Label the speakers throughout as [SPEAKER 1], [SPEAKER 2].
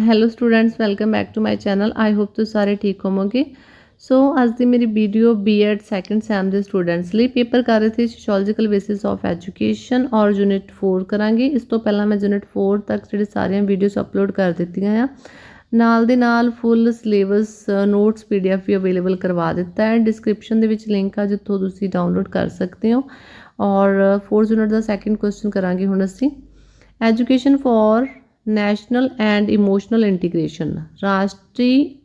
[SPEAKER 1] Hello students welcome back to my channel I hope ਤੁਸੀਂ ਸਾਰੇ ਠੀਕ ਹੋਵੋਗੇ ਸੋ ਅੱਜ ਦੀ ਮੇਰੀ ਵੀਡੀਓ ਬੀਐਡ ਸੈਕੰਡ ਸੈਮ ਦੇ ਸਟੂਡੈਂਟਸ ਲਈ ਪੇਪਰ ਕਰ ਰਹੇ ਸੀ ਸੋਸ਼ੀਓਲੋਜੀਕਲ ਬੇਸਿਸ ਆਫ ਐਜੂਕੇਸ਼ਨ ਔਰ ਯੂਨਿਟ 4 ਕਰਾਂਗੇ ਇਸ ਤੋਂ ਪਹਿਲਾਂ ਮੈਂ ਯੂਨਿਟ 4 ਤੱਕ ਜਿਹੜੇ ਸਾਰੀਆਂ ਵੀਡੀਓਜ਼ ਅਪਲੋਡ ਕਰ ਦਿੱਤੀਆਂ ਆ ਨਾਲ ਦੇ ਨਾਲ ਫੁੱਲ ਸਿਲੇਬਸ ਨੋਟਸ ਪੀਡੀਐਫ ਵੀ ਅਵੇਲੇਬਲ ਕਰਵਾ ਦਿੱਤਾ ਹੈ ਡਿਸਕ੍ਰਿਪਸ਼ਨ ਦੇ ਵਿੱਚ ਲਿੰਕ ਆ ਜਿੱਥੋਂ ਤੁਸੀਂ ਡਾਊਨਲੋਡ ਕਰ ਸਕਦੇ ਹੋ ਔਰ 4th ਯੂਨਿਟ ਦਾ ਸੈਕੰਡ ਕੁਐਸਚਨ ਕਰਾਂਗੇ ਹੁਣ ਅਸੀਂ education for national and emotional integration. ਰਾਸ਼ਟਰੀ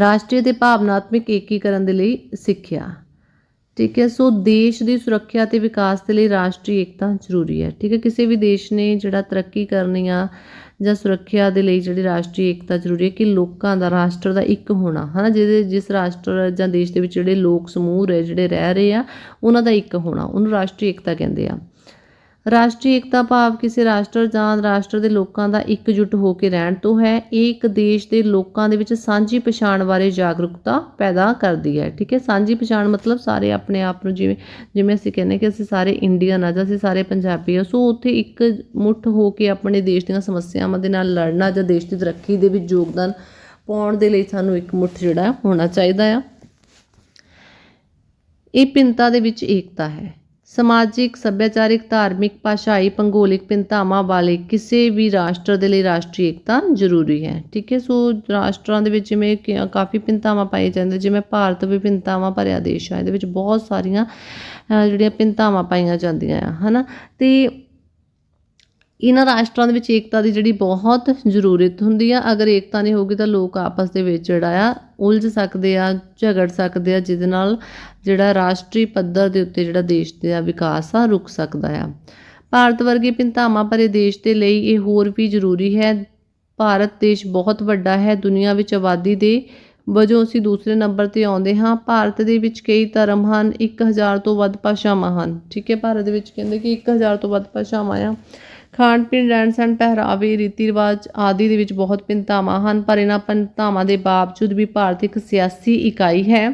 [SPEAKER 1] ਰਾਸ਼ਟਰੀ ਤੇ ਭਾਵਨਾਤਮਕ ਏਕੀਕਰਨ ਦੇ ਲਈ ਸਿੱਖਿਆ। ਠੀਕ ਹੈ, ਸੋ ਦੇਸ਼ ਦੀ ਸੁਰੱਖਿਆ ਤੇ ਵਿਕਾਸ ਦੇ ਲਈ ਰਾਸ਼ਟਰੀ ਏਕਤਾ ਜ਼ਰੂਰੀ ਹੈ। ਠੀਕ ਹੈ, ਕਿਸੇ ਵੀ ਦੇਸ਼ ਨੇ ਜਿਹੜਾ ਤਰੱਕੀ ਕਰਨੀ ਆ ਜਾਂ ਸੁਰੱਖਿਆ ਦੇ ਲਈ ਜਿਹੜੀ ਰਾਸ਼ਟਰੀ ਏਕਤਾ ਜ਼ਰੂਰੀ ਹੈ ਕਿ ਲੋਕਾਂ ਦਾ, ਰਾਸ਼ਟਰ ਦਾ ਇੱਕ ਹੋਣਾ। ਹਨਾ, ਜਿਹਦੇ, ਜਿਸ ਰਾਸ਼ਟਰ ਜਾਂ ਦੇਸ਼ ਦੇ ਵਿੱਚ ਜਿਹੜੇ ਲੋਕ ਸਮੂਹ ਰਹੇ, ਜਿਹੜੇ ਰਹਿ ਰਹੇ ਆ, ਉਹਨਾਂ ਦਾ ਇੱਕ ਹੋਣਾ। ਉਹਨੂੰ ਰਾਸ਼ਟਰੀ ਏਕਤਾ ਕਹਿੰਦੇ ਆ। ਰਾਸ਼ਟਰੀ ਏਕਤਾ ਭਾਵ ਕਿਸੇ ਰਾਸ਼ਟਰ ਜਾਂ ਰਾਸ਼ਟਰ ਦੇ ਲੋਕਾਂ ਦਾ ਇਕਜੁੱਟ ਹੋ ਕੇ ਰਹਿਣ ਤੋਂ ਹੈ, ਇਹ ਇੱਕ ਦੇਸ਼ ਦੇ ਲੋਕਾਂ ਦੇ ਵਿੱਚ ਸਾਂਝੀ ਪਛਾਣ ਬਾਰੇ ਜਾਗਰੂਕਤਾ ਪੈਦਾ ਕਰਦੀ ਹੈ, ਠੀਕ ਹੈ? ਸਾਂਝੀ ਪਛਾਣ ਮਤਲਬ ਸਾਰੇ ਆਪਣੇ ਆਪ ਨੂੰ ਜਿਵੇਂ ਜਿਵੇਂ ਅਸੀਂ ਕਹਿੰਦੇ ਕਿ ਅਸੀਂ ਸਾਰੇ ਇੰਡੀਅਨ ਆ ਜਾਂ ਅਸੀਂ ਸਾਰੇ ਪੰਜਾਬੀ ਆ ਸੋ ਉੱਥੇ ਇੱਕ ਮੁੱਠ ਹੋ ਕੇ ਆਪਣੇ ਦੇਸ਼ ਦੀਆਂ ਸਮੱਸਿਆਵਾਂ ਦੇ ਨਾਲ ਲੜਨਾ ਜਾਂ ਦੇਸ਼ ਦੀ ਤਰੱਕੀ ਦੇ ਵਿੱਚ ਯੋਗਦਾਨ ਪਾਉਣ ਦੇ ਲਈ ਸਾਨੂੰ ਇੱਕ ਮੁੱਠ ਜਿਹੜਾ ਹੋਣਾ ਚਾਹੀਦਾ ਆ। ਇਹ ਭਿੰਨਤਾ ਦੇ ਵਿੱਚ ਏਕਤਾ ਹੈ। ਸਮਾਜਿਕ, ਸੱਭਿਆਚਾਰਿਕ, ਧਾਰਮਿਕ, ਭਾਸ਼ਾਈ, ਭੂਗੋਲਿਕ ਭਿੰਨਤਾਵਾਂ ਵਾਲੇ ਕਿਸੇ ਵੀ ਰਾਸ਼ਟਰ ਦੇ ਲਈ ਰਾਸ਼ਟਰੀ ਏਕਤਾ ਜ਼ਰੂਰੀ ਹੈ। ਠੀਕ ਹੈ, ਸੋ ਰਾਸ਼ਟਰਾਂ ਦੇ ਵਿੱਚ ਜਿਵੇਂ ਕਿ ਕਾਫੀ ਭਿੰਨਤਾਵਾਂ ਪਾਈ ਜਾਂਦੀਆਂ, ਜਿਵੇਂ ਭਾਰਤ ਵਿਭਿੰਨਤਾਵਾਂ ਭਰਿਆ ਦੇਸ਼ ਹੈ, ਇਹਦੇ ਵਿੱਚ ਬਹੁਤ ਸਾਰੀਆਂ ਜਿਹੜੀਆਂ ਭਿੰਨਤਾਵਾਂ ਪਾਈਆਂ ਜਾਂਦੀਆਂ ਆ, ਹਨਾ? ਤੇ ਇਹਨਾਂ ਰਾਸ਼ਟਰਾਂ ਦੇ ਵਿੱਚ ਏਕਤਾ ਦੀ ਜਿਹੜੀ ਬਹੁਤ ਜ਼ਰੂਰਤ ਹੁੰਦੀ ਆ। ਅਗਰ ਏਕਤਾ ਨਹੀਂ ਹੋਊਗੀ ਤਾਂ ਲੋਕ ਆਪਸ ਦੇ ਵਿੱਚ ਜਿਹੜਾ ਆ ਉਲਝ ਸਕਦੇ ਆ, ਝਗੜ ਸਕਦੇ ਆ, ਜਿਹਦੇ ਨਾਲ ਜਿਹੜਾ ਰਾਸ਼ਟਰੀ ਪੱਧਰ ਦੇ ਉੱਤੇ ਜਿਹੜਾ ਦੇਸ਼ ਦਾ ਵਿਕਾਸ ਆ, ਰੁਕ ਸਕਦਾ ਆ। ਭਾਰਤ ਵਰਗੇ ਭਿੰਨਤਾਵਾਂ ਭਰੇ ਦੇਸ਼ ਦੇ ਲਈ ਇਹ ਹੋਰ ਵੀ ਜ਼ਰੂਰੀ ਹੈ। ਭਾਰਤ ਦੇਸ਼ ਬਹੁਤ ਵੱਡਾ ਹੈ। ਦੁਨੀਆ ਵਿੱਚ ਆਬਾਦੀ ਦੇ ਵਜੋਂ ਅਸੀਂ ਦੂਸਰੇ ਨੰਬਰ ਤੇ ਆਉਂਦੇ ਹਾਂ। ਭਾਰਤ ਦੇ ਵਿੱਚ ਕਈ ਧਰਮ ਹਨ। 1000 ਤੋਂ ਵੱਧ ਭਾਸ਼ਾਵਾਂ ਹਨ। ਠੀਕ ਹੈ, ਭਾਰਤ ਦੇ ਵਿੱਚ ਕਹਿੰਦੇ ਕਿ 1000 ਤੋਂ ਵੱਧ ਭਾਸ਼ਾਵਾਂ ਆ। ਖਾਣ ਪੀਣ ਰਹਿਣ ਸਹਿਣ ਪਹਿਰਾਵੇ ਰੀਤੀ ਰਿਵਾਜ ਆਦਿ ਦੇ ਵਿੱਚ ਬਹੁਤ ਭਿੰਨਤਾਵਾਂ ਹਨ, ਪਰ ਇਹਨਾਂ ਭਿੰਨਤਾਵਾਂ ਦੇ ਬਾਵਜੂਦ ਵੀ ਭਾਰਤ ਇੱਕ ਸਿਆਸੀ ਇਕਾਈ ਹੈ।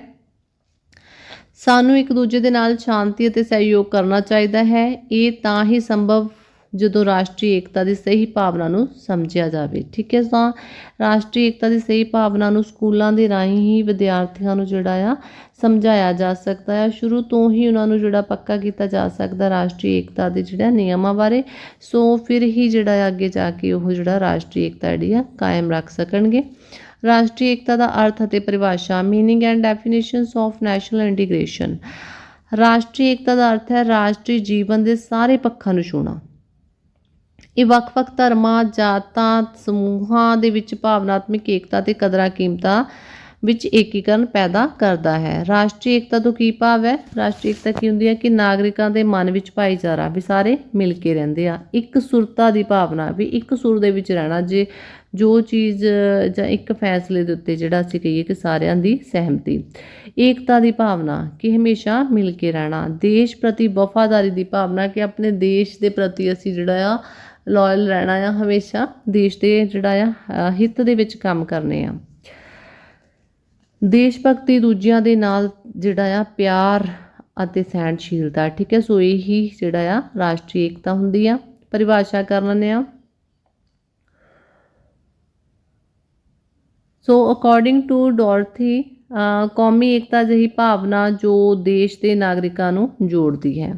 [SPEAKER 1] ਸਾਨੂੰ ਇੱਕ ਦੂਜੇ ਦੇ ਨਾਲ ਸ਼ਾਂਤੀ ਅਤੇ ਸਹਿਯੋਗ ਕਰਨਾ ਚਾਹੀਦਾ ਹੈ। ਇਹ ਤਾਂ ਹੀ ਸੰਭਵ ਜਦੋਂ ਰਾਸ਼ਟਰੀ ਏਕਤਾ ਦੀ ਸਹੀ ਭਾਵਨਾ ਨੂੰ ਸਮਝਿਆ ਜਾਵੇ। ਠੀਕ ਹੈ, ਤਾਂ ਰਾਸ਼ਟਰੀ ਏਕਤਾ ਦੀ ਸਹੀ ਭਾਵਨਾ ਨੂੰ ਸਕੂਲਾਂ ਦੇ ਰਾਹੀਂ ਹੀ ਵਿਦਿਆਰਥੀਆਂ ਨੂੰ ਜਿਹੜਾ ਆ ਸਮਝਾਇਆ ਜਾ ਸਕਦਾ ਹੈ। ਸ਼ੁਰੂ ਤੋਂ ਹੀ ਉਹਨਾਂ ਨੂੰ ਜਿਹੜਾ ਪੱਕਾ ਕੀਤਾ ਜਾ ਸਕਦਾ ਰਾਸ਼ਟਰੀ ਏਕਤਾ ਦੇ ਜਿਹੜਾ ਨਿਯਮਾਂ ਬਾਰੇ, ਸੋ ਫਿਰ ਹੀ ਜਿਹੜਾ ਆ ਅੱਗੇ ਜਾ ਕੇ ਉਹ ਜਿਹੜਾ ਰਾਸ਼ਟਰੀ ਏਕਤਾ ਜਿਹੜੀ ਆ ਕਾਇਮ ਰੱਖ ਸਕਣਗੇ। ਰਾਸ਼ਟਰੀ ਏਕਤਾ ਦਾ ਅਰਥ ਅਤੇ ਪਰਿਭਾਸ਼ਾ meaning and definitions of national integration ਰਾਸ਼ਟਰੀ ਏਕਤਾ ਦਾ ਅਰਥ ਹੈ ਰਾਸ਼ਟਰੀ ਜੀਵਨ ਦੇ ਸਾਰੇ ਪੱਖਾਂ ਨੂੰ ਛੂਹਣਾ। ਇਹ ਵੱਖ-ਵੱਖ ਧਰਮਾਂ, ਜਾਤਾਂ, ਸਮੂਹਾਂ ਦੇ ਵਿੱਚ ਭਾਵਨਾਤਮਕ ਏਕਤਾ ਤੇ ਕਦਰਾਂ ਕੀਮਤਾਂ ਵਿੱਚ ਏਕੀਕਰਨ ਪੈਦਾ ਕਰਦਾ ਹੈ। ਰਾਸ਼ਟਰੀ ਏਕਤਾ ਤੋਂ ਕੀ ਭਾਵ ਹੈ? ਰਾਸ਼ਟਰੀ ਏਕਤਾ ਕੀ ਹੁੰਦੀ ਹੈ? ਕਿ ਨਾਗਰਿਕਾਂ ਦੇ ਮਨ ਵਿੱਚ ਭਾਈਚਾਰਾ ਵੀ ਸਾਰੇ ਮਿਲ ਕੇ ਰਹਿੰਦੇ ਆ। ਇੱਕ ਸੁਰਤਾ ਦੀ ਭਾਵਨਾ ਵੀ ਇੱਕ ਸੁਰ ਦੇ ਵਿੱਚ ਰਹਿਣਾ, ਜੇ ਜੋ ਚੀਜ਼, ਜਾਂ ਇੱਕ ਫੈਸਲੇ ਦੇ ਉੱਤੇ ਜਿਹੜਾ ਅਸੀਂ ਕਹੀਏ ਕਿ ਸਾਰਿਆਂ ਦੀ ਸਹਿਮਤੀ। ਏਕਤਾ ਦੀ ਭਾਵਨਾ ਕਿ ਹਮੇਸ਼ਾ ਮਿਲ ਕੇ ਰਹਿਣਾ। ਦੇਸ਼ ਪ੍ਰਤੀ ਵਫਾਦਾਰੀ ਦੀ ਭਾਵਨਾ ਕਿ ਆਪਣੇ ਦੇਸ਼ ਦੇ ਪ੍ਰਤੀ ਅਸੀਂ ਜਿਹੜਾ ਆ ਲਾਇਲ ਰਹਿਣਾ ਆ ਹਮੇਸ਼ਾ, ਦੇਸ਼ ਦੇ ਜਿਹੜਾ ਆ ਹਿੱਤ ਦੇ ਵਿੱਚ ਕੰਮ ਕਰਨੇ ਆ। ਦੇਸ਼ ਭਗਤੀ ਦੂਜਿਆਂ ਦੇ ਨਾਲ ਜਿਹੜਾ ਆ, ਪਿਆਰ ਅਤੇ ਸਹਿਣਸ਼ੀਲਤਾ, ਠੀਕ ਹੈ? ਸੋ ਇਹੀ ਜਿਹੜਾ ਆ, ਰਾਸ਼ਟਰੀ ਏਕਤਾ ਹੁੰਦੀ ਆ, ਪਰਿਭਾਸ਼ਾ ਕਰ ਲੈਂਦੇ ਆ। ਸੋ ਅਕੋਰਡਿੰਗ ਟੂ ਡੋਰਥੀ ਕੌਮੀ ਏਕਤਾ ਜਿਹੀ ਭਾਵਨਾ ਜੋ ਦੇਸ਼ ਦੇ ਨਾਗਰਿਕਾਂ ਨੂੰ ਜੋੜਦੀ ਹੈ।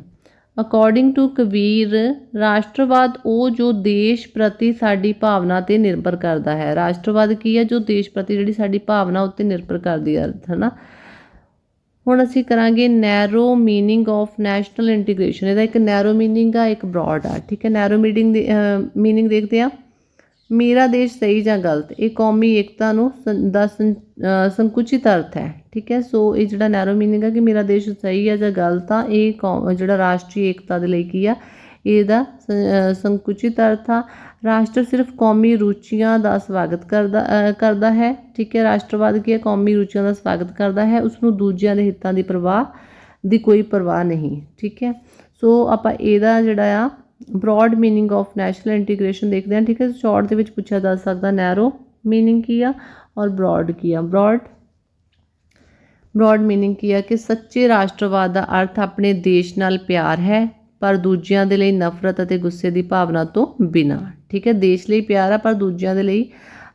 [SPEAKER 1] ਅਕੋਰਡਿੰਗ ਟੂ ਕਬੀਰ, ਰਾਸ਼ਟਰਵਾਦ ਉਹ ਜੋ ਦੇਸ਼ ਪ੍ਰਤੀ ਸਾਡੀ ਭਾਵਨਾ ਤੇ ਨਿਰਭਰ ਕਰਦਾ ਹੈ। ਰਾਸ਼ਟਰਵਾਦ ਕੀ ਹੈ? ਜੋ ਦੇਸ਼ ਪ੍ਰਤੀ ਜਿਹੜੀ ਸਾਡੀ ਭਾਵਨਾ ਉੱਤੇ ਨਿਰਭਰ ਕਰਦੀ ਹੈ ਅਰਥ ਹੈ ਨਾ ਹੁਣ ਅਸੀਂ ਕਰਾਂਗੇ narrow meaning of national integration ਇਹਦਾ ਇੱਕ ਨੈਰੋ ਮੀਨਿੰਗ ਆ, ਇੱਕ ਬ੍ਰੌਡ ਆ, ਠੀਕ ਹੈ? ਨੈਰੋ ਮੀਨਿੰਗ ਮੀਨਿੰਗ ਦੇਖਦੇ ਆ ਮੇਰਾ ਦੇਸ਼ ਸਹੀ ਜਾਂ ਗਲਤ? ਇਹ ਕੌਮੀ ਏਕਤਾ ਨੂੰ ਸੰ- ਦਾ ਸੰਕੁਚਿਤ ਅਰਥ ਹੈ। ਠੀਕ ਹੈ? ਸੋ ਇਹ ਜਿਹੜਾ ਨੈਰੋ ਮੀਨਿੰਗ ਹੈ ਕਿ ਮੇਰਾ ਦੇਸ਼ ਸਹੀ ਹੈ ਜਾਂ ਗਲਤ ਆ, ਇਹ ਕੌ- ਜਿਹੜਾ ਰਾਸ਼ਟਰੀ ਏਕਤਾ ਦੇ ਲਈ ਕੀ ਆ? ਇਹਦਾ ਸੰਕੁਚਿਤ ਅਰਥ ਆ, ਰਾਸ਼ਟਰ ਸਿਰਫ ਕੌਮੀ ਰੁਚੀਆਂ ਦਾ ਸਵਾਗਤ ਕਰਦਾ ਕਰਦਾ ਹੈ, ਠੀਕ ਹੈ? ਰਾਸ਼ਟਰਵਾਦ ਕੀ ਹੈ? ਕੌਮੀ ਰੁਚੀਆਂ ਦਾ ਸਵਾਗਤ ਕਰਦਾ ਹੈ ਉਸ ਨੂੰ ਦੂਜਿਆਂ ਦੇ ਹਿੱਤਾਂ ਦੀ ਪਰਵਾਹ ਦੀ ਕੋਈ ਪਰਵਾਹ ਨਹੀਂ, ਠੀਕ ਹੈ? ਸੋ ਆਪਾਂ ਇਹਦਾ ਜਿਹੜਾ ਆ broad meaning of national integration ਦੇਖਦੇ ਹਾਂ, ਠੀਕ ਹੈ? ਸ਼ਾਰਟ ਦੇ ਵਿੱਚ ਪੁੱਛਿਆ ਜਾ ਸਕਦਾ ਨੈਰੋ ਮੀਨਿੰਗ ਕੀ ਆ ਔਰ ਬ੍ਰੌਡ ਕੀ ਆ? ਬ੍ਰੌਡ ਬ੍ਰੌਡ ਮੀਨਿੰਗ ਕੀ ਆ? ਕਿ ਸੱਚੇ ਰਾਸ਼ਟਰਵਾਦ ਦਾ ਅਰਥ ਆਪਣੇ ਦੇਸ਼ ਨਾਲ ਪਿਆਰ ਹੈ, ਪਰ ਦੂਜਿਆਂ ਦੇ ਲਈ ਨਫ਼ਰਤ ਅਤੇ ਗੁੱਸੇ ਦੀ ਭਾਵਨਾ ਤੋਂ ਬਿਨਾਂ। ਠੀਕ ਹੈ? ਦੇਸ਼ ਲਈ ਪਿਆਰ ਆ, ਪਰ ਦੂਜਿਆਂ ਦੇ ਲਈ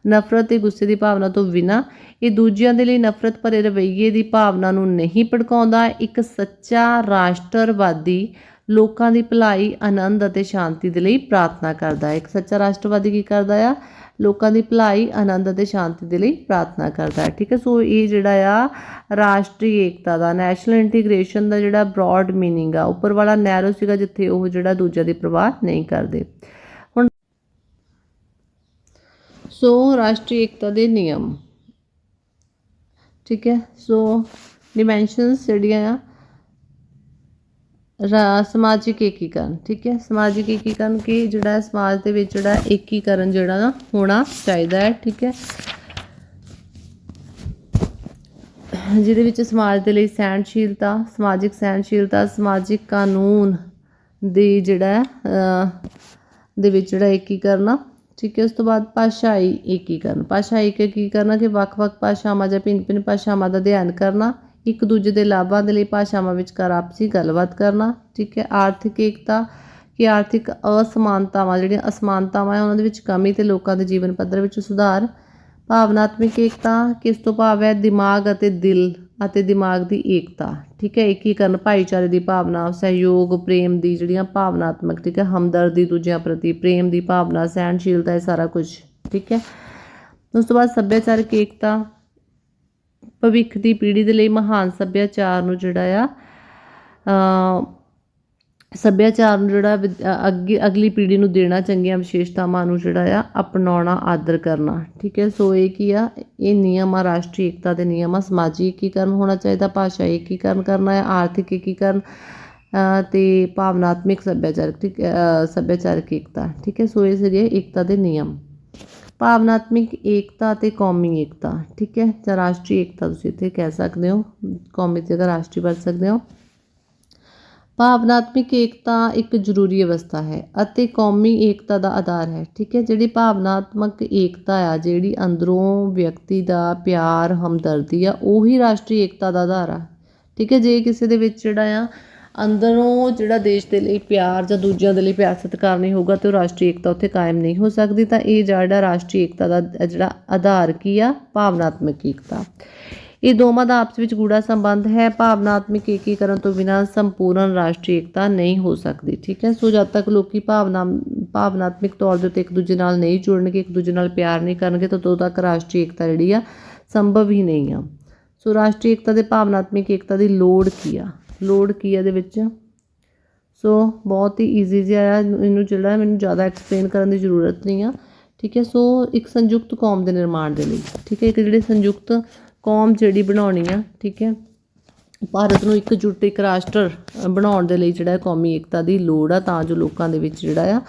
[SPEAKER 1] ਨਫ਼ਰਤ ਤੇ ਗੁੱਸੇ ਦੀ ਭਾਵਨਾ ਤੋਂ ਬਿਨਾਂ। ਇਹ ਦੂਜਿਆਂ ਦੇ ਲਈ ਨਫ਼ਰਤ ਭਰੇ ਰਵੱਈਏ ਦੀ ਭਾਵਨਾ ਨੂੰ ਨਹੀਂ ਭੜਕਾਉਂਦਾ। ਇੱਕ ਸੱਚਾ ਰਾਸ਼ਟਰਵਾਦੀ ਲੋਕਾਂ ਦੀ ਭਲਾਈ, ਆਨੰਦ ਅਤੇ ਸ਼ਾਂਤੀ ਦੇ ਲਈ ਪ੍ਰਾਰਥਨਾ ਕਰਦਾ ਹੈ। ਇੱਕ ਸੱਚਾ ਰਾਸ਼ਟਰਵਾਦੀ ਕੀ ਕਰਦਾ ਆ? ਲੋਕਾਂ ਦੀ ਭਲਾਈ, ਆਨੰਦ ਅਤੇ ਸ਼ਾਂਤੀ ਦੇ ਲਈ ਪ੍ਰਾਰਥਨਾ ਕਰਦਾ ਹੈ। ਠੀਕ ਹੈ, ਸੋ ਇਹ ਜਿਹੜਾ ਆ, ਰਾਸ਼ਟਰੀ ਏਕਤਾ ਦਾ ਨੈਸ਼ਨਲ ਇੰਟੀਗ੍ਰੇਸ਼ਨ ਦਾ ਜਿਹੜਾ ਬ੍ਰੌਡ ਮੀਨਿੰਗ ਆ, ਉੱਪਰ ਵਾਲਾ ਨੈਰੋ ਸੀਗਾ ਜਿੱਥੇ ਉਹ ਜਿਹੜਾ ਦੂਜਿਆਂ ਦੀ ਪਰਵਾਹ ਨਹੀਂ ਕਰਦੇ। ਹੁਣ ਸੋ ਰਾਸ਼ਟਰੀ ਏਕਤਾ ਦੇ ਨਿਯਮ। ਠੀਕ ਹੈ, ਸੋ ਡਿਮੈਂਸ਼ਨਸ ਜਿਹੜੀਆਂ ਆ ਸਮਾਜਿਕ ਏਕੀਕਰਨ, ਠੀਕ ਹੈ? ਸਮਾਜਿਕ ਏਕੀਕਰਨ ਕਿ? ਜਿਹੜਾ ਸਮਾਜ ਦੇ ਵਿੱਚ ਜਿਹੜਾ ਏਕੀਕਰਨ ਜਿਹੜਾ ਨਾ, ਹੋਣਾ ਚਾਹੀਦਾ ਹੈ, ਠੀਕ ਹੈ? ਜਿਹਦੇ ਵਿੱਚ ਸਮਾਜ ਦੇ ਲਈ ਸਹਿਣਸ਼ੀਲਤਾ, ਸਮਾਜਿਕ ਸਹਿਣਸ਼ੀਲਤਾ, ਸਮਾਜਿਕ ਕਾਨੂੰਨ ਦੀ ਜਿਹੜਾ ਦੇ ਵਿੱਚ ਜਿਹੜਾ ਏਕੀਕਰਨ ਠੀਕ ਹੈ? ਉਸ ਤੋਂ ਬਾਅਦ ਭਾਸ਼ਾਈ ਏਕੀਕਰਨ। ਭਾਸ਼ਾਈ ਏਕੀਕਰਨ ਕਿ ਵੱਖ-ਵੱਖ ਭਾਸ਼ਾਵਾਂ ਜਾਂ ਭਿੰਨ-ਭਿੰਨ ਭਾਸ਼ਾਵਾਂ ਦਾ ਅਧਿਐਨ ਕਰਨਾ ਇੱਕ ਦੂਜੇ ਦੇ ਲਾਭਾਂ ਦੇ ਲਈ ਭਾਸ਼ਾਵਾਂ ਵਿਚਕਾਰ ਆਪਸੀ ਗੱਲਬਾਤ ਕਰਨਾ, ਠੀਕ ਹੈ? ਆਰਥਿਕ ਏਕਤਾ ਕਿ ਆਰਥਿਕ ਅਸਮਾਨਤਾਵਾਂ, ਜਿਹੜੀਆਂ ਅਸਮਾਨਤਾਵਾਂ ਆ ਉਹਨਾਂ ਦੇ ਵਿੱਚ ਕਮੀ ਤੇ ਲੋਕਾਂ ਦੇ ਜੀਵਨ ਪੱਧਰ ਵਿੱਚ ਸੁਧਾਰ, ਭਾਵਨਾਤਮਿਕ ਏਕਤਾ, ਕਿਸ ਤੋਂ ਭਾਵ ਹੈ? ਦਿਮਾਗ ਅਤੇ ਦਿਲ ਅਤੇ ਦਿਮਾਗ ਦੀ ਏਕਤਾ, ਠੀਕ ਹੈ? ਏਕੀਕਰਨ ਭਾਈਚਾਰੇ ਦੀ ਭਾਵਨਾ, ਸਹਿਯੋਗ, ਪ੍ਰੇਮ ਦੀ ਜਿਹੜੀਆਂ ਭਾਵਨਾਤਮਕ, ਠੀਕ ਹੈ? ਹਮਦਰਦੀ ਦੂਜਿਆਂ ਪ੍ਰਤੀ, ਪ੍ਰੇਮ ਦੀ ਭਾਵਨਾ, ਸਹਿਣਸ਼ੀਲਤਾ, ਇਹ ਸਾਰਾ ਕੁਝ, ਠੀਕ ਹੈ? ਉਸ ਤੋਂ ਬਾਅਦ ਸੱਭਿਆਚਾਰਕ ਏਕਤਾ ਭਵਿੱਖ ਦੀ ਪੀੜ੍ਹੀ ਦੇ ਲਈ ਮਹਾਨ ਸੱਭਿਆਚਾਰ ਨੂੰ ਜਿਹੜਾ ਆ ਸੱਭਿਆਚਾਰ ਨੂੰ ਜਿਹੜਾ ਵਿਦ- ਅੱਗੇ ਅਗਲੀ ਪੀੜ੍ਹੀ ਨੂੰ ਦੇਣਾ ਚੰਗੀਆਂ ਵਿਸ਼ੇਸ਼ਤਾਵਾਂ ਨੂੰ ਜਿਹੜਾ ਆ ਅਪਣਾਉਣਾ ਆਦਰ ਕਰਨਾ। ਠੀਕ ਹੈ ਸੋ ਇਹ ਕੀ ਆ? ਇਹ ਨਿਯਮ ਆ ਰਾਸ਼ਟਰੀ ਏਕਤਾ ਦੇ ਨਿਯਮ ਆ ਸਮਾਜੀ ਏਕੀਕਰਨ ਹੋਣਾ ਚਾਹੀਦਾ ਭਾਸ਼ਾ ਏਕੀਕਰਨ ਕਰਨਾ ਹੈ ਆਰਥਿਕ ਏਕੀਕਰਨ ਅ, ਤੇ ਭਾਵਨਾਤਮਿਕ ਸੱਭਿਆਚਾਰਕ ਠੀਕ ਸੱਭਿਆਚਾਰਕ ਏਕਤਾ। ਠੀਕ ਹੈ ਸੋ ਇਹ ਸੀਗੇ ਏਕਤਾ ਦੇ ਨਿਯਮ। ਭਾਵਨਾਤਮਿਕ ਏਕਤਾ ਅਤੇ ਕੌਮੀ ਏਕਤਾ, ਠੀਕ ਹੈ? ਜਾਂ ਰਾਸ਼ਟਰੀ ਏਕਤਾ ਤੁਸੀਂ ਇੱਥੇ ਕਹਿ ਸਕਦੇ ਹੋ। ਕੌਮੀ ਦੀ ਜਗ੍ਹਾ ਰਾਸ਼ਟਰੀ ਵਰਤ ਸਕਦੇ ਹੋ। ਭਾਵਨਾਤਮਿਕ ਏਕਤਾ ਇੱਕ ਜ਼ਰੂਰੀ ਅਵਸਥਾ ਹੈ ਅਤੇ ਕੌਮੀ ਏਕਤਾ ਦਾ ਆਧਾਰ ਹੈ, ਠੀਕ ਹੈ? ਜਿਹੜੀ ਭਾਵਨਾਤਮਕ ਏਕਤਾ ਆ, ਜਿਹੜੀ ਅੰਦਰੋਂ ਵਿਅਕਤੀ ਦਾ ਪਿਆਰ, ਹਮਦਰਦੀ ਆ, ਉਹੀ ਰਾਸ਼ਟਰੀ ਏਕਤਾ ਦਾ ਆਧਾਰ ਆ, ਠੀਕ ਹੈ? ਜੇ ਕਿਸੇ ਦੇ ਵਿੱਚ ਜਿਹੜਾ ਆ ਅੰਦਰੋਂ ਜਿਹੜਾ ਦੇਸ਼ ਦੇ ਲਈ ਪਿਆਰ ਜਾਂ ਦੂਜਿਆਂ ਦੇ ਲਈ ਪਿਆਰ ਸਤਿਕਾਰ ਨਹੀਂ ਹੋਊਗਾ ਤੇ ਉਹ ਰਾਸ਼ਟਰੀ ਏਕਤਾ ਉੱਥੇ ਕਾਇਮ ਨਹੀਂ ਹੋ ਸਕਦੀ, ਤਾਂ ਇਹ ਜਿਹੜਾ ਰਾਸ਼ਟਰੀ ਏਕਤਾ ਦਾ ਜਿਹੜਾ ਆਧਾਰ ਕੀ ਆ? ਭਾਵਨਾਤਮਕ ਏਕਤਾ। ਇਹ ਦੋਵਾਂ ਦਾ ਆਪਸ ਵਿੱਚ ਗੂੜਾ ਸੰਬੰਧ ਹੈ। ਭਾਵਨਾਤਮਕ ਏਕੀਕਰਨ ਤੋਂ ਬਿਨਾਂ ਸੰਪੂਰਨ ਰਾਸ਼ਟਰੀ ਏਕਤਾ ਨਹੀਂ ਹੋ ਸਕਦੀ, ਠੀਕ ਹੈ? ਸੋ ਜਦ ਤੱਕ ਲੋਕੀ ਭਾਵਨਾ, ਭਾਵਨਾਤਮਕ ਤੌਰ ਦੇ ਉੱਤੇ ਇੱਕ ਦੂਜੇ ਨਾਲ ਨਹੀਂ ਜੁੜਨਗੇ, ਇੱਕ ਦੂਜੇ ਨਾਲ ਪਿਆਰ ਨਹੀਂ ਕਰਨਗੇ, ਤਾਂ ਉਦੋਂ ਤੱਕ ਰਾਸ਼ਟਰੀ ਏਕਤਾ ਜਿਹੜੀ ਆ ਸੰਭਵ ਹੀ ਨਹੀਂ ਆ। ਸੋ ਰਾਸ਼ਟਰੀ ਏਕਤਾ ਦੇ ਭਾਵਨਾਤਮਕ ਏਕਤਾ ਦੀ ਲੋੜ ਕੀ ਆ? ਲੋੜ ਕੀ ਆ ਇਹਦੇ ਵਿੱਚ। ਸੋ ਬਹੁਤ ਹੀ ਈਜ਼ੀ ਜਿਹਾ ਆ। ਇਹਨੂੰ ਜਿਹੜਾ ਮੈਨੂੰ ਜ਼ਿਆਦਾ ਐਕਸਪਲੇਨ ਕਰਨ ਦੀ ਜ਼ਰੂਰਤ ਨਹੀਂ ਆ। ਠੀਕ ਹੈ? ਸੋ ਇੱਕ ਸੰਯੁਕਤ ਕੌਮ ਦੇ ਨਿਰਮਾਣ ਦੇ ਲਈ। ਠੀਕ ਹੈ? ਇੱਕ ਜਿਹੜੀ ਸੰਯੁਕਤ ਕੌਮ ਜਿਹੜੀ ਬਣਾਉਣੀ ਆ, ਠੀਕ ਹੈ? ਭਾਰਤ ਨੂੰ ਇੱਕ ਜੁੱਟ, ਇੱਕ ਰਾਸ਼ਟਰ ਬਣਾਉਣ ਦੇ ਲਈ ਜਿਹੜਾ ਕੌਮੀ ਏਕਤਾ ਦੀ ਲੋੜ ਆ, ਤਾਂ ਜੋ ਲੋਕਾਂ ਦੇ ਵਿੱਚ ਜਿਹੜਾ ਆ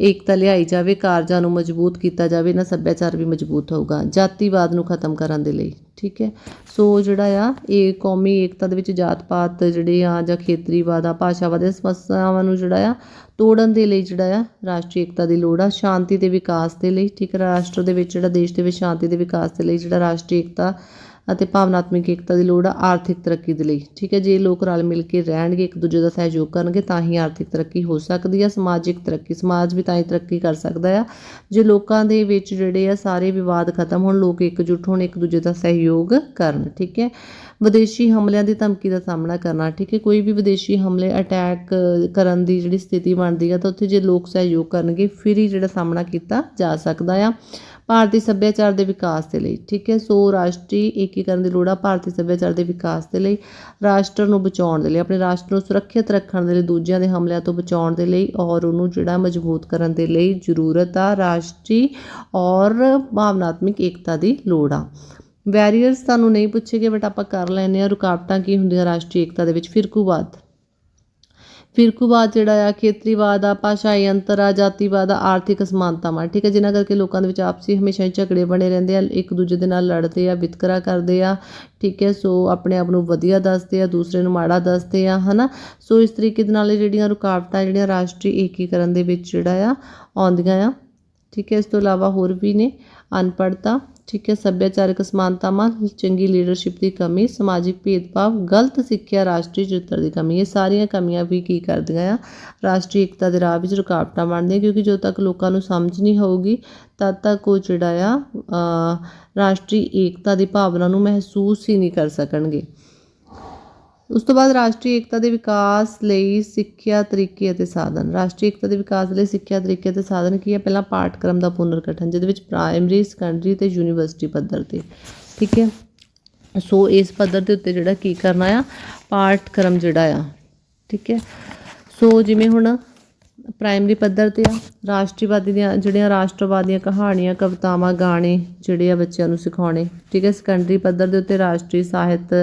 [SPEAKER 1] ਏਕਤਾ ਲਿਆਈ ਜਾਵੇ, ਕਾਰਜਾਂ ਨੂੰ ਮਜ਼ਬੂਤ ਕੀਤਾ ਜਾਵੇ ਨਾ ਸੱਭਿਆਚਾਰ ਵੀ ਮਜ਼ਬੂਤ ਹੋਊਗਾ। ਜਾਤੀਵਾਦ ਨੂੰ ਖਤਮ ਕਰਨ ਦੇ ਲਈ, ਠੀਕ ਹੈ? ਸੋ ਜਿਹੜਾ ਆ, ਇਹ ਕੌਮੀ ਏਕਤਾ ਦੇ ਵਿੱਚ ਜਾਤ ਪਾਤ ਜਿਹੜੇ ਆ ਜਾਂ ਖੇਤਰੀਵਾਦ ਆ, ਭਾਸ਼ਾਵਾਦ ਦੇ ਸਮੱਸਿਆਵਾਂ ਨੂੰ ਜਿਹੜਾ ਆ ਤੋੜਨ ਦੇ ਲਈ ਜਿਹੜਾ ਆ ਰਾਸ਼ਟਰੀ ਏਕਤਾ ਦੀ ਲੋੜ ਆ, ਸ਼ਾਂਤੀ ਤੇ ਵਿਕਾਸ ਦੇ ਲਈ, ਠੀਕ ਹੈ? ਰਾਸ਼ਟਰ ਦੇ ਵਿੱਚ ਜਿਹੜਾ, ਦੇਸ਼ ਦੇ ਵਿੱਚ ਸ਼ਾਂਤੀ ਦੇ ਵਿਕਾਸ ਦੇ ਲਈ ਜਿਹੜਾ ਰਾਸ਼ਟਰੀ ਏਕਤਾ ਅਤੇ ਭਾਵਨਾਤਮਕ ਏਕਤਾ ਦੀ ਲੋੜ ਆ ਆਰਥਿਕ ਤਰੱਕੀ ਦੇ ਲਈ। ਠੀਕ ਹੈ ਜੇ ਲੋਕ ਰਲ ਮਿਲ ਕੇ ਰਹਿਣਗੇ, ਇੱਕ ਦੂਜੇ ਦਾ ਸਹਿਯੋਗ ਕਰਨਗੇ ਤਾਂ ਹੀ ਆਰਥਿਕ ਤਰੱਕੀ ਹੋ ਸਕਦੀ ਆ, ਸਮਾਜਿਕ ਤਰੱਕੀ, ਸਮਾਜ ਵੀ ਤਾਂ ਹੀ ਤਰੱਕੀ ਕਰ ਸਕਦਾ ਆ। ਜੇ ਲੋਕਾਂ ਦੇ ਵਿੱਚ ਜਿਹੜੇ ਆ ਸਾਰੇ ਵਿਵਾਦ ਖਤਮ ਹੋਣ, ਲੋਕ ਇਕਜੁੱਟ ਹੋਣ, ਇੱਕ ਦੂਜੇ ਦਾ ਸਹਿਯੋਗ ਕਰਨ, ਠੀਕ ਹੈ। ਵਿਦੇਸ਼ੀ ਹਮਲਿਆਂ ਦੀ ਧਮਕੀ ਦਾ ਸਾਹਮਣਾ ਕਰਨਾ, ਠੀਕ ਹੈ। ਕੋਈ ਵੀ ਵਿਦੇਸ਼ੀ ਹਮਲੇ, ਅਟੈਕ ਕਰਨ ਦੀ ਜਿਹੜੀ ਸਥਿਤੀ ਬਣਦੀ ਆ ਤਾਂ ਉੱਥੇ ਜੇ ਲੋਕ ਸਹਿਯੋਗ ਕਰਨਗੇ, ਫਿਰ ਹੀ ਜਿਹੜਾ ਸਾਹਮਣਾ ਕੀਤਾ ਜਾ ਸਕਦਾ ਆ। ਭਾਰਤੀ ਸੱਭਿਆਚਾਰ ਦੇ ਵਿਕਾਸ ਦੇ ਲਈ, ਠੀਕ ਹੈ? ਸੋ ਰਾਸ਼ਟਰੀ ਏਕੀਕਰਨ ਦੀ ਲੋੜ ਆ ਭਾਰਤੀ ਸੱਭਿਆਚਾਰ ਦੇ ਵਿਕਾਸ ਦੇ ਲਈ, ਰਾਸ਼ਟਰ ਨੂੰ ਬਚਾਉਣ ਦੇ ਲਈ, ਆਪਣੇ ਰਾਸ਼ਟਰ ਨੂੰ ਸੁਰੱਖਿਅਤ ਰੱਖਣ ਦੇ ਲਈ, ਦੂਜਿਆਂ ਦੇ ਹਮਲਿਆਂ ਤੋਂ ਬਚਾਉਣ ਦੇ ਲਈ ਔਰ ਉਹਨੂੰ ਜਿਹੜਾ ਮਜ਼ਬੂਤ ਕਰਨ ਦੇ ਲਈ ਜ਼ਰੂਰਤ ਆ, ਰਾਸ਼ਟਰੀ ਔਰ ਭਾਵਨਾਤਮਕ ਏਕਤਾ ਦੀ ਲੋੜ ਆ। ਵੈਰੀਅਰਸ ਤੁਹਾਨੂੰ ਨਹੀਂ ਪੁੱਛੇਗੇ ਬਟ ਆਪਾਂ ਕਰ ਲੈਨੇ ਆ ਰੁਕਾਵਟਾਂ ਕੀ ਹੁੰਦੀਆਂ ਰਾਸ਼ਟਰੀ ਏਕਤਾ ਦੇ ਵਿੱਚ? ਫਿਰਕੂਵਾਦ ਫਿਰਕੂਵਾਦ ਜਿਹੜਾ ਆ, ਖੇਤਰੀਵਾਦ ਆ, ਭਾਸ਼ਾਈ ਅੰਤਰ ਆ, ਜਾਤੀਵਾਦ ਆ, ਆਰਥਿਕ ਅਸਮਾਨਤਾਵਾਂ ਠੀਕ ਹੈ, ਜਿਨ੍ਹਾਂ ਕਰਕੇ ਲੋਕਾਂ ਦੇ ਵਿੱਚ ਆਪਸੀ ਹਮੇਸ਼ਾ ਹੀ ਝਗੜੇ ਬਣੇ ਰਹਿੰਦੇ ਆ, ਇੱਕ ਦੂਜੇ ਦੇ ਨਾਲ ਲੜਦੇ ਆ, ਵਿਤਕਰਾ ਕਰਦੇ ਆ। ਠੀਕ ਹੈ, ਸੋ ਆਪਣੇ ਆਪ ਨੂੰ ਵਧੀਆ ਦੱਸਦੇ ਆ, ਦੂਸਰੇ ਨੂੰ ਮਾੜਾ ਦੱਸਦੇ ਆ, ਹਨਾ? ਸੋ ਇਸ ਤਰੀਕੇ ਦੇ ਨਾਲ ਇਹ ਜਿਹੜੀਆਂ ਰੁਕਾਵਟਾਂ, ਜਿਹੜੀਆਂ ਰਾਸ਼ਟਰੀ ਏਕੀਕਰਨ ਦੇ ਵਿੱਚ ਜਿਹੜਾ ਆ, ਆਉਂਦੀਆਂ ਆ। ਠੀਕ ਹੈ, ਇਸ ਤੋਂ ਇਲਾਵਾ ਹੋਰ ਵੀ ਨੇ ਅਨਪੜ੍ਹਤਾ ਠੀਕ ਹੈ, ਸੱਭਿਆਚਾਰਕ ਸਮਾਨਤਾਵਾਂ ਚੰਗੀ ਲੀਡਰਸ਼ਿਪ ਦੀ ਕਮੀ, ਸਮਾਜਿਕ ਭੇਦਭਾਵ, ਗਲਤ ਸਿੱਖਿਆ, ਰਾਸ਼ਟਰੀ ਚਰਿੱਤਰ ਦੀ ਕਮੀ, ਇਹ ਸਾਰੀਆਂ ਕਮੀਆਂ ਵੀ ਕੀ ਕਰਦੀਆਂ ਆ? ਰਾਸ਼ਟਰੀ ਏਕਤਾ ਦੇ ਰਾਹ ਵਿੱਚ ਰੁਕਾਵਟਾਂ ਬਣਦੀਆਂ, ਕਿਉਂਕਿ ਜਦੋਂ ਤੱਕ ਲੋਕਾਂ ਨੂੰ ਸਮਝ ਨਹੀਂ ਹੋਊਗੀ, ਤਦ ਤੱਕ ਉਹ ਜਿਹੜਾ ਆ ਰਾਸ਼ਟਰੀ ਏਕਤਾ ਦੀ ਭਾਵਨਾ ਨੂੰ ਮਹਿਸੂਸ ਹੀ ਨਹੀਂ ਕਰ ਸਕਣਗੇ। ਉਸ ਤੋਂ ਬਾਅਦ ਰਾਸ਼ਟਰੀ ਏਕਤਾ ਦੇ ਵਿਕਾਸ ਲਈ ਸਿੱਖਿਆ ਤਰੀਕੇ ਅਤੇ ਸਾਧਨ। ਰਾਸ਼ਟਰੀ ਏਕਤਾ ਦੇ ਵਿਕਾਸ ਲਈ ਸਿੱਖਿਆ ਤਰੀਕੇ ਅਤੇ ਸਾਧਨ ਕੀ ਹੈ? ਪਹਿਲਾਂ ਪਾਠਕ੍ਰਮ ਦਾ ਪੁਨਰਗਠਨ, ਜਿਹਦੇ ਵਿੱਚ ਪ੍ਰਾਇਮਰੀ, ਸੈਕੰਡਰੀ ਤੇ ਯੂਨੀਵਰਸਿਟੀ ਪੱਧਰ ਤੇ। ਠੀਕ ਹੈ? ਸੋ ਇਸ ਪੱਧਰ ਦੇ ਉੱਤੇ ਜਿਹੜਾ ਕੀ ਕਰਨਾ ਆ? ਪਾਠਕ੍ਰਮ ਜਿਹੜਾ ਆ। ਠੀਕ ਹੈ? ਸੋ ਜਿਵੇਂ ਹੁਣ ਪ੍ਰਾਇਮਰੀ ਪੱਧਰ ਤੇ ਆ। ਰਾਸ਼ਟਰਵਾਦੀ ਦੀਆਂ ਜਿਹੜੀਆਂ ਰਾਸ਼ਟਰਵਾਦੀਆਂ ਕਹਾਣੀਆਂ, ਕਵਿਤਾਵਾਂ, ਗਾਣੇ ਜਿਹੜੇ ਆ ਬੱਚਿਆਂ ਨੂੰ ਸਿਖਾਉਣੇ। ਠੀਕ ਹੈ ਸੈਕੰਡਰੀ ਪੱਧਰ ਦੇ ਉੱਤੇ ਰਾਸ਼ਟਰੀ ਸਾਹਿਤ,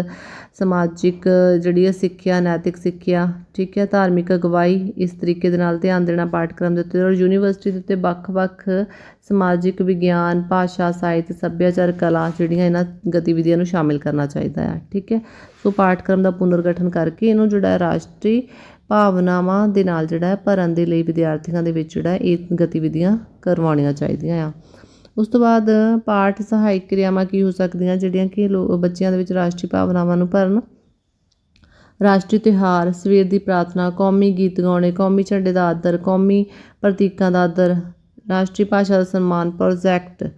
[SPEAKER 1] ਸਮਾਜਿਕ ਜਿਹੜੀ ਆ ਸਿੱਖਿਆ, ਨੈਤਿਕ ਸਿੱਖਿਆ, ਠੀਕ ਹੈ, ਧਾਰਮਿਕ ਅਗਵਾਈ ਇਸ ਤਰੀਕੇ ਦੇ ਨਾਲ ਧਿਆਨ ਦੇਣਾ ਪਾਠਕ੍ਰਮ ਦੇ ਉੱਤੇ ਔਰ ਯੂਨੀਵਰਸਿਟੀ ਦੇ ਉੱਤੇ ਵੱਖ-ਵੱਖ ਸਮਾਜਿਕ ਵਿਗਿਆਨ, ਭਾਸ਼ਾ, ਸਾਹਿਤ, ਸੱਭਿਆਚਾਰ, ਕਲਾ ਜਿਹੜੀਆਂ ਇਹਨਾਂ ਗਤੀਵਿਧੀਆਂ ਨੂੰ ਸ਼ਾਮਿਲ ਕਰਨਾ ਚਾਹੀਦਾ ਹੈ। ਠੀਕ ਹੈ, ਸੋ ਪਾਠਕ੍ਰਮ ਦਾ ਪੁਨਰਗਠਨ ਕਰਕੇ ਇਹਨੂੰ ਜਿਹੜਾ ਰਾਸ਼ਟਰੀ ਭਾਵਨਾਵਾਂ ਦੇ ਨਾਲ ਜਿਹੜਾ ਹੈ, ਭਰਨ ਦੇ ਲਈ ਵਿਦਿਆਰਥੀਆਂ ਦੇ ਵਿੱਚ ਜਿਹੜਾ ਇਹ ਗਤੀਵਿਧੀਆਂ ਕਰਵਾਉਣੀਆਂ ਚਾਹੀਦੀਆਂ ਆ। ਉਸ ਤੋਂ ਬਾਅਦ ਪਾਠ ਸਹਾਇਕ ਕਿਰਿਆਵਾਂ ਕੀ ਹੋ ਸਕਦੀਆਂ, ਜਿਹੜੀਆਂ ਕਿ ਲੋ- ਬੱਚਿਆਂ ਦੇ ਵਿੱਚ ਰਾਸ਼ਟਰੀ ਭਾਵਨਾਵਾਂ ਨੂੰ ਭਰਨ? ਰਾਸ਼ਟਰੀ ਤਿਉਹਾਰ, ਸਵੇਰ ਦੀ ਪ੍ਰਾਰਥਨਾ, ਕੌਮੀ ਗੀਤ ਗਾਉਣੇ, ਕੌਮੀ ਝੰਡੇ ਦਾ ਆਦਰ, ਕੌਮੀ ਪ੍ਰਤੀਕਾਂ ਦਾ ਆਦਰ, ਰਾਸ਼ਟਰੀ ਭਾਸ਼ਾ ਦਾ ਸਨਮਾਨ ਪ੍ਰੋਜੈਕਟ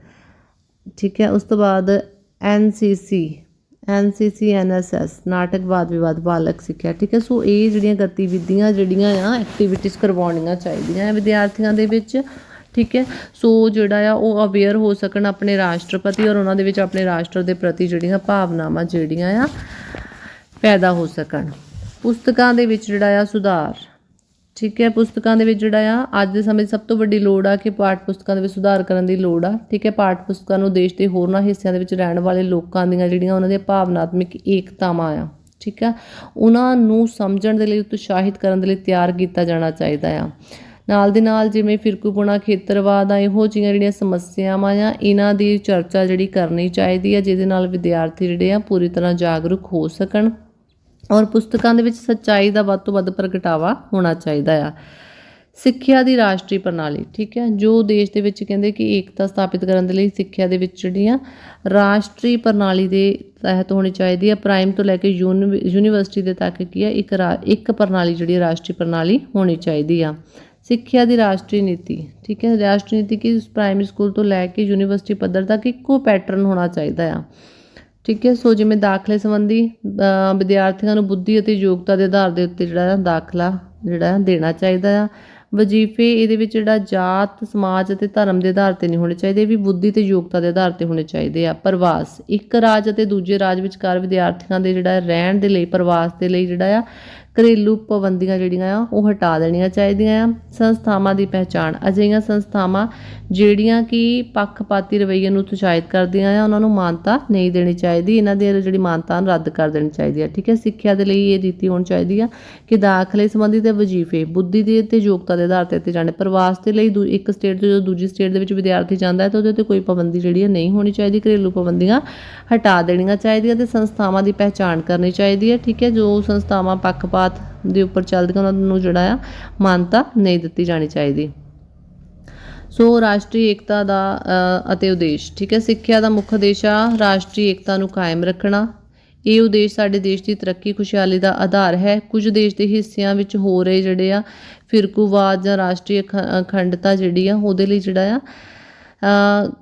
[SPEAKER 1] ਠੀਕ ਹੈ। ਉਸ ਤੋਂ ਬਾਅਦ ਐਨ ਸੀ ਸੀ ਸੀ ਸੀ ਐਨ ਐਸ ਐਸ, ਨਾਟਕ ਵਾਦ ਵਿਵਾਦ, ਬਾਲਕ ਸਿੱਖਿਆ, ਠੀਕ ਹੈ? ਸੋ ਇਹ ਜਿਹੜੀਆਂ ਗਤੀਵਿਧੀਆਂ ਜਿਹੜੀਆਂ ਆ ਐਕਟੀਵਿਟੀਜ਼ ਕਰਵਾਉਣੀਆਂ ਚਾਹੀਦੀਆਂ ਹੈ ਵਿਦਿਆਰਥੀਆਂ ਦੇ ਵਿੱਚ, ਠੀਕ ਹੈ? ਸੋ ਜਿਹੜਾ ਆ, ਉਹ ਅਵੇਅਰ ਹੋ ਸਕਣ ਆਪਣੇ ਰਾਸ਼ਟਰਪਤੀ ਔਰ ਉਹਨਾਂ ਦੇ ਵਿੱਚ ਆਪਣੇ ਰਾਸ਼ਟਰ ਦੇ ਪ੍ਰਤੀ ਜਿਹੜੀਆਂ ਭਾਵਨਾਵਾਂ ਜਿਹੜੀਆਂ ਆ, ਪੈਦਾ ਹੋ ਸਕਣ। ਪੁਸਤਕਾਂ ਦੇ ਵਿੱਚ ਜਿਹੜਾ ਆ, ਸੁਧਾਰ। ਠੀਕ ਹੈ, ਪੁਸਤਕਾਂ ਦੇ ਵਿੱਚ ਜਿਹੜਾ ਆ, ਅੱਜ ਦੇ ਸਮੇਂ 'ਚ ਸਭ ਤੋਂ ਵੱਡੀ ਲੋੜ ਆ ਕਿ ਪਾਠ ਪੁਸਤਕਾਂ ਦੇ ਵਿੱਚ ਸੁਧਾਰ ਕਰਨ ਦੀ ਲੋੜ ਆ, ਠੀਕ ਹੈ, ਪਾਠ ਪੁਸਤਕਾਂ ਨੂੰ ਦੇਸ਼ ਦੇ ਹੋਰਨਾਂ ਹਿੱਸਿਆਂ ਦੇ ਵਿੱਚ ਰਹਿਣ ਵਾਲੇ ਲੋਕਾਂ ਦੀਆਂ ਜਿਹੜੀਆਂ ਉਹਨਾਂ ਦੀਆਂ ਭਾਵਨਾਤਮਿਕ ਏਕਤਾਵਾਂ ਆ, ਠੀਕ ਆ ਉਹਨਾਂ ਨੂੰ ਸਮਝਣ ਦੇ ਲਈ, ਉਤਸ਼ਾਹਿਤ ਕਰਨ ਦੇ ਲਈ ਤਿਆਰ ਕੀਤਾ ਜਾਣਾ ਚਾਹੀਦਾ ਆ। ਨਾਲ ਦੇ ਨਾਲ ਜਿਵੇਂ ਫਿਰਕੂਪੁਣਾ ਖੇਤਰਵਾਦ ਆ, ਇਹੋ ਜਿਹੀਆਂ ਜਿਹੜੀਆਂ ਸਮੱਸਿਆਵਾਂ ਆ, ਇਹਨਾਂ ਦੀ ਚਰਚਾ ਜਿਹੜੀ ਕਰਨੀ ਚਾਹੀਦੀ ਆ, ਜਿਹਦੇ ਨਾਲ ਵਿਦਿਆਰਥੀ ਜਿਹੜੇ ਆ ਪੂਰੀ ਤਰ੍ਹਾਂ ਜਾਗਰੂਕ ਹੋ ਸਕਣ। ਔਰ ਪੁਸਤਕਾਂ ਦੇ ਵਿੱਚ ਸੱਚਾਈ ਦਾ ਵੱਧ ਤੋਂ ਵੱਧ ਪ੍ਰਗਟਾਵਾ ਹੋਣਾ ਚਾਹੀਦਾ ਆ। ਸਿੱਖਿਆ ਦੀ ਰਾਸ਼ਟਰੀ ਪ੍ਰਣਾਲੀ, ਠੀਕ ਹੈ? ਜੋ ਦੇਸ਼ ਦੇ ਵਿੱਚ ਕਹਿੰਦੇ ਕਿ ਏਕਤਾ ਸਥਾਪਿਤ ਕਰਨ ਦੇ ਲਈ ਸਿੱਖਿਆ ਦੇ ਵਿੱਚ ਜਿਹੜੀਆਂ ਰਾਸ਼ਟਰੀ ਪ੍ਰਣਾਲੀ ਦੇ ਤਹਿਤ ਹੋਣੀ ਚਾਹੀਦੀ ਹੈ ਪ੍ਰਾਈਮ ਤੋਂ ਲੈ ਕੇ ਯੂਨੀ- ਯੂਨੀਵਰਸਿਟੀ ਦੇ ਤੱਕ ਕੀ ਹੈ ਇੱਕ ਰਾ- ਇੱਕ ਪ੍ਰਣਾਲੀ ਜਿਹੜੀ ਹੈ ਰਾਸ਼ਟਰੀ ਪ੍ਰਣਾਲੀ ਹੋਣੀ ਚਾਹੀਦੀ ਆ। ਸਿੱਖਿਆ ਦੀ ਰਾਸ਼ਟਰੀ ਨੀਤੀ, ਠੀਕ ਹੈ? ਰਾਸ਼ਟਰੀ ਨੀਤੀ ਕਿ? ਪ੍ਰਾਇਮਰੀ ਸਕੂਲ ਤੋਂ ਲੈ ਕੇ ਯੂਨੀਵਰਸਿਟੀ ਪੱਧਰ ਤੱਕ ਇੱਕੋ ਪੈਟਰਨ ਹੋਣਾ ਚਾਹੀਦਾ ਆ। ਠੀਕ ਹੈ, ਸੋ ਜਿਵੇਂ ਦਾਖਲੇ ਸੰਬੰਧੀ ਵਿਦਿਆਰਥੀਆਂ ਨੂੰ ਬੁੱਧੀ ਅਤੇ ਯੋਗਤਾ ਦੇ ਆਧਾਰ ਦੇ ਉੱਤੇ ਜਿਹੜਾ ਹੈ ਦਾਖਲਾ ਜਿਹੜਾ ਦੇਣਾ ਚਾਹੀਦਾ ਆ। ਵਜ਼ੀਫੇ ਇਹਦੇ ਵਿੱਚ ਜਿਹੜਾ ਜਾਤ, ਸਮਾਜ ਅਤੇ ਧਰਮ ਦੇ ਆਧਾਰ ਤੇ ਨਹੀਂ ਹੋਣੇ ਚਾਹੀਦੇ, ਇਹ ਵੀ ਬੁੱਧੀ ਤੇ ਯੋਗਤਾ ਦੇ ਆਧਾਰ ਤੇ ਹੋਣੇ ਚਾਹੀਦੇ ਆ। ਪ੍ਰਵਾਸ, ਇੱਕ ਰਾਜ ਅਤੇ ਦੂਜੇ ਰਾਜ ਵਿਚਕਾਰ ਵਿਦਿਆਰਥੀਆਂ ਦੇ ਜਿਹੜਾ ਰਹਿਣ ਦੇ ਲਈ, ਪ੍ਰਵਾਸ ਦੇ ਲਈ ਜਿਹੜਾ ਆ ਘਰੇਲੂ ਪਾਬੰਦੀਆਂ ਜਿਹੜੀਆਂ ਆ, ਉਹ ਹਟਾ ਦੇਣੀਆਂ ਚਾਹੀਦੀਆਂ ਆ। ਸੰਸਥਾਵਾਂ ਦੀ ਪਹਿਚਾਣ। ਅਜਿਹੀਆਂ ਸੰਸਥਾਵਾਂ ਜਿਹੜੀਆਂ ਕਿ ਪੱਖਪਾਤੀ ਰਵੱਈਏ ਨੂੰ ਉਤਸ਼ਾਹਿਤ ਕਰਦੀਆਂ ਆ, ਉਹਨਾਂ ਨੂੰ ਮਾਨਤਾ ਨਹੀਂ ਦੇਣੀ ਚਾਹੀਦੀ। ਇਹਨਾਂ ਦੀ ਜਿਹੜੀ ਮਾਨਤਾ ਨੂੰ ਰੱਦ ਕਰ ਦੇਣੀ ਚਾਹੀਦੀ ਆ, ਠੀਕ ਹੈ? ਸਿੱਖਿਆ ਦੇ ਲਈ ਇਹ ਰੀਤੀ ਹੋਣੀ ਚਾਹੀਦੀ ਆ ਕਿ ਦਾਖਲੇ ਸੰਬੰਧੀ ਤੇ ਵਜ਼ੀਫੇ, ਬੁੱਧੀ ਦੇ ਤੇ ਯੋਗਤਾ ਦੇ ਆਧਾਰ ਤੇ ਦਿੱਤੇ ਜਾਣੇ। ਪ੍ਰਵਾਸ ਦੇ ਲਈ ਦੂ- ਇੱਕ ਸਟੇਟ ਤੋਂ ਜਦੋਂ ਦੂਜੀ ਸਟੇਟ ਦੇ ਵਿੱਚ ਵਿਦਿਆਰਥੀ ਜਾਂਦਾ ਹੈ, ਤਾਂ ਉਹਦੇ ਤੇ ਕੋਈ ਪਾਬੰਦੀ ਜਿਹੜੀ ਹੈ ਨਹੀਂ ਹੋਣੀ ਚਾਹੀਦੀ। ਘਰੇਲੂ ਪਾਬੰਦੀਆਂ ਹਟਾ ਦੇਣੀਆਂ ਚਾਹੀਦੀਆਂ ਤੇ ਸੰਸਥਾਵਾਂ ਦੀ ਪਹਿਚਾਣ ਕਰਨੀ ਚਾਹੀਦੀ ਹੈ ਠੀਕ ਹੈ? ਜੋ ਸੰਸਥਾਵਾਂ ਪੱਖਪਾਤ ਦੇ ਉੱਪਰ ਚੱਲਦੀਆਂ, ਉਹਨਾਂ ਨੂੰ ਜਿਹੜਾ ਆ ਮਾਨਤਾ ਨਹੀਂ ਦਿੱਤੀ ਜਾਣੀ ਚਾਹੀਦੀ। ਸੋ ਰਾਸ਼ਟਰੀ ਏਕਤਾ ਦਾ ਅਤੇ ਉਦੇਸ਼, ਠੀਕ ਹੈ? ਸਿੱਖਿਆ ਦਾ ਮੁੱਖ ਉਦੇਸ਼ ਆ ਰਾਸ਼ਟਰੀ ਏਕਤਾ ਨੂੰ ਕਾਇਮ ਰੱਖਣਾ। ਇਹ ਉਦੇਸ਼ ਸਾਡੇ ਦੇਸ਼ ਦੀ ਤਰੱਕੀ, ਖੁਸ਼ਹਾਲੀ ਦਾ ਆਧਾਰ ਹੈ। ਕੁਝ ਦੇਸ਼ ਦੇ ਹਿੱਸਿਆਂ ਵਿੱਚ ਹੋ ਰਹੇ ਜਿਹੜੇ ਆ ਫਿਰਕੂਵਾਦ ਜਾਂ ਰਾਸ਼ਟਰੀ ਅਖ- ਅਖੰਡਤਾ ਜਿਹੜੀ ਆ, ਉਹਦੇ ਲਈ ਜਿਹੜਾ ਆ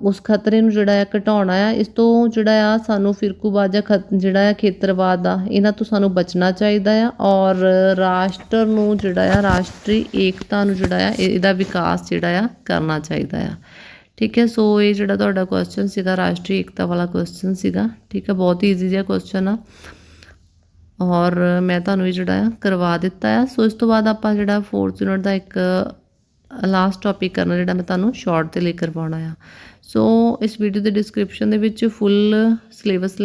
[SPEAKER 1] ਉਸ ਖਤਰੇ ਨੂੰ ਜਿਹੜਾ ਆ ਘਟਾਉਣਾ ਆ, ਇਸ ਤੋਂ ਜਿਹੜਾ ਆ ਸਾਨੂੰ ਫਿਰਕੂਵਾਦ ਜਾਂ ਖਤ- ਜਿਹੜਾ ਆ ਖੇਤਰਵਾਦ ਆ, ਇਹਨਾਂ ਤੋਂ ਸਾਨੂੰ ਬਚਣਾ ਚਾਹੀਦਾ ਆ ਔਰ ਰਾਸ਼ਟਰ ਨੂੰ ਜਿਹੜਾ ਆ, ਰਾਸ਼ਟਰੀ ਏਕਤਾ ਨੂੰ ਜਿਹੜਾ ਆ ਇਹਦਾ ਵਿਕਾਸ ਜਿਹੜਾ ਆ ਕਰਨਾ ਚਾਹੀਦਾ ਆ। ਠੀਕ ਹੈ, ਸੋ ਇਹ ਜਿਹੜਾ ਤੁਹਾਡਾ ਕੁਐਸਚਨ ਸੀਗਾ, ਰਾਸ਼ਟਰੀ ਏਕਤਾ ਵਾਲਾ ਕੁਐਸਚਨ ਸੀਗਾ, ਠੀਕ ਹੈ, ਬਹੁਤ ਹੀ ਈਜ਼ੀ ਜਿਹਾ ਕੁਐਸਚਨ ਆ। ਔਰ ਮੈਂ ਤੁਹਾਨੂੰ ਇਹ ਜਿਹੜਾ ਆ ਕਰਵਾ ਦਿੱਤਾ ਆ। ਸੋ ਇਸ ਤੋਂ ਬਾਅਦ ਆਪਾਂ ਜਿਹੜਾ ਫੋਰਥ ਯੂਨਿਟ ਦਾ ਇੱਕ ਲਾਸਟ ਟੌਪਿਕ ਕਰਨਾ ਜਿਹੜਾ ਮੈਂ ਤੁਹਾਨੂੰ ਸ਼ਾਰਟ ਤੇ ਲਈ ਕਰਵਾਉਣਾ ਆ। ਸੋ ਇਸ ਵੀਡੀਓ ਦੇ ਡਿਸਕ੍ਰਿਪਸ਼ਨ ਦੇ ਵਿੱਚ ਫੁੱਲ ਸਿਲੇਬਸ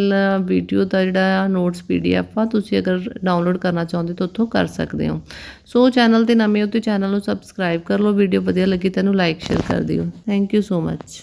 [SPEAKER 1] ਵੀਡੀਓ ਦਾ ਜਿਹੜਾ ਆ ਨੋਟਸ ਪੀਡੀਐਫ ਆ, ਤੁਸੀਂ ਅਗਰ ਡਾਊਨਲੋਡ ਕਰਨਾ ਚਾਹੁੰਦੇ ਤਾਂ ਉੱਥੋਂ ਕਰ ਸਕਦੇ ਹੋ। ਸੋ ਚੈਨਲ ਤੇ ਨਵੇਂ ਹੋ ਤੇ ਚੈਨਲ ਨੂੰ ਸਬਸਕ੍ਰਾਈਬ ਕਰ ਲਓ ਵੀਡੀਓ ਵਧੀਆ ਲੱਗੀ ਤਾਂ ਇਹਨੂੰ ਲਾਈਕ ਸ਼ੇਅਰ ਕਰ ਦਿਓ। Thank you so much